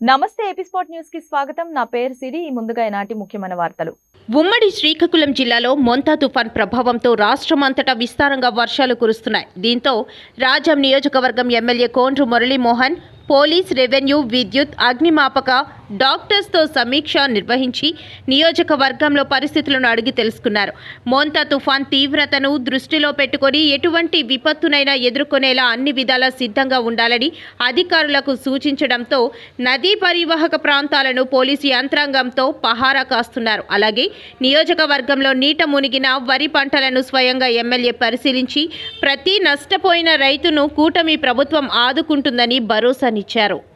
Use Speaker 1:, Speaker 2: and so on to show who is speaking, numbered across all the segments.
Speaker 1: నమస్తే ఎపిస్పోర్ట్ న్యూస్కి స్వాగతం. నా పేరు సిరి. ముందుగా ఈనాటి ముఖ్యమైన వార్తలు.
Speaker 2: ఉమ్మడి శ్రీకాకుళం జిల్లాలో మొంతా తుఫాన్ ప్రభావంతో రాష్ట్రం అంతటా విస్తారంగా వర్షాలు కురుస్తున్నాయి. దీంతో రాజం నియోజకవర్గం MLA Kondru Muralimohan police revenue విద్యుత్ అగ్నిమాపక డాక్టర్స్తో సమీక్ష నిర్వహించి నియోజకవర్గంలో పరిస్థితులను అడిగి తెలుసుకున్నారు. మోంతా తుఫాన్ తీవ్రతను దృష్టిలో పెట్టుకొని ఎటువంటి విపత్తునైనా ఎదుర్కొనేలా అన్ని విధాలా సిద్ధంగా ఉండాలని అధికారులకు సూచించడంతో నదీ పరివాహక ప్రాంతాలను పోలీసు యంత్రాంగంతో పహారా కాస్తున్నారు. అలాగే నియోజకవర్గంలో నీట మునిగిన వరి పంటలను స్వయంగా ఎమ్మెల్యే పరిశీలించి ప్రతి నష్టపోయిన రైతును కూటమి ప్రభుత్వం ఆదుకుంటుందని భరోసానిచ్చారు.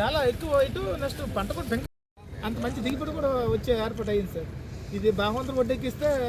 Speaker 3: చాలా ఎక్కువ ఇటు నెక్స్ట్ పంట కూడా అంత మంచి దిగుబడి కూడా వచ్చే ఏర్పాటు అయింది సార్. ఇది బాగుంది వడ్డెక్కిస్తే